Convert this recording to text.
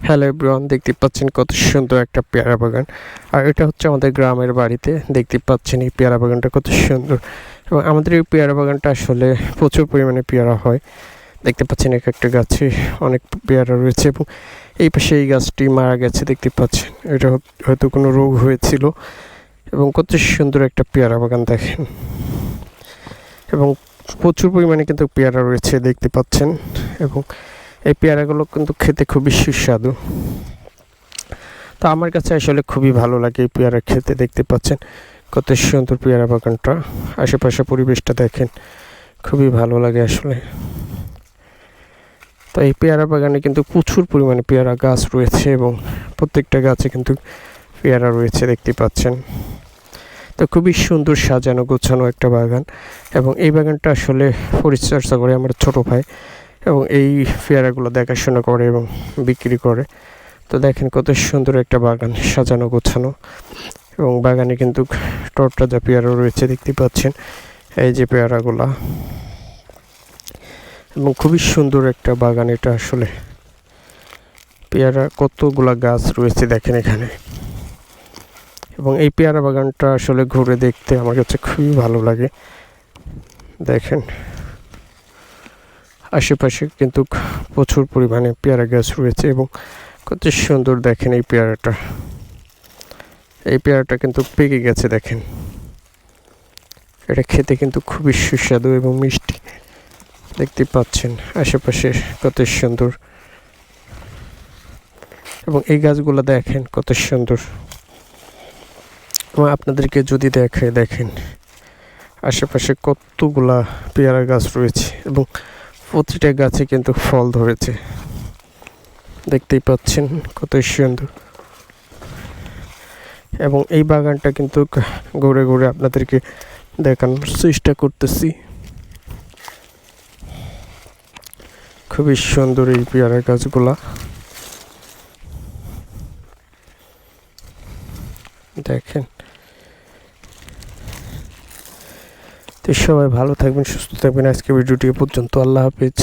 Hello everyone দেখতে পাচ্ছেন কত সুন্দর একটা পেয়ারা বাগান। আর এটা হচ্ছে আমাদের গ্রামের বাড়িতে, দেখতে পাচ্ছেন এই পেয়ারা বাগানটা কত সুন্দর। এবং আমাদের এই পেয়ারা বাগানটা আসলে প্রচুর পরিমাণে পেয়ারা হয়। দেখতে পাচ্ছেন এক একটা গাছে অনেক পেয়ারা রয়েছে এবং এই পাশে এই গাছটি মারা গেছে, দেখতে পাচ্ছেন। এটা হয়তো কোনো রোগ হয়েছিল এবং কত সুন্দর একটা পেয়ারা বাগান দেখেন। এবং প্রচুর পরিমাণে কিন্তু পেয়ারা রয়েছে, দেখতে পাচ্ছেন। এবং এই পেয়ারাগুলো কিন্তু খেতে খুবই সুস্বাদু। তো আমার কাছে আসলে খুবই ভালো লাগে এই পেয়ারা খেতে, দেখতে পাচ্ছেন? কত সুন্দর পেয়ারা বাগানটা। আশেপাশে পরিবেশটা দেখেন, খুবই ভালো লাগে আসলে। তো এই পেয়ারা বাগানে কিন্তু প্রচুর পরিমাণে পেয়ারা গাছ রয়েছে এবং প্রত্যেকটা গাছে কিন্তু পেয়ারা রয়েছে, দেখতে পাচ্ছেন? তো খুবই সুন্দর সাজানো গোছানো একটা বাগান এবং এই বাগানটা আসলে পরিচর্যা করে আমার ছোট ভাই এবং এই পেয়ারাগুলো দেখাশোনা করে এবং বিক্রি করে। তো দেখেন কত সুন্দর একটা বাগান সাজানো গোছানো। এবং বাগানে কিন্তু টরটাজা পেয়ারা রয়েছে, দেখতে পাচ্ছেন। এই যে পেয়ারাগুলা। এবং খুবই সুন্দর একটা বাগান এটা আসলে। পেয়ারা কতগুলা গাছ রয়েছে দেখেন এখানে। এবং এই পেয়ারা বাগানটা আসলে ঘুরে দেখতে আমার কাছে খুবই ভালো লাগে। দেখেন। আশেপাশে কিন্তু প্রচুর পরিমাণে পেয়ারা গাছ রয়েছে এবং কত সুন্দর দেখেন এই পেয়ারাটা। এই পেয়ারাটা কিন্তু পেকে গেছে দেখেন। এটা খেতে কিন্তু খুবই সুস্বাদু এবং মিষ্টি। দেখতে পাচ্ছেন আশেপাশে কত সুন্দর। এবং এই গাছগুলো দেখেন কত সুন্দর। এবং আপনাদেরকে যদি দেখে, দেখেন আশেপাশে কতগুলা পেয়ারা গাছ রয়েছে এবং প্রতিটা গাছে কিন্তু ফল ধরেছে। দেখতেই পাচ্ছেন কত সুন্দর। এবং এই বাগানটা কিন্তু ঘুরে ঘুরে আপনাদেরকে দেখানোর চেষ্টা করতেছি। খুবই সুন্দর এই পেয়ারা গাছগুলা। দেখেন তো সবাই ভালো থাকবেন সুস্থ থাকবেন। আজকে ভিডিওটি পর্যন্ত। আল্লাহ হাফিজ।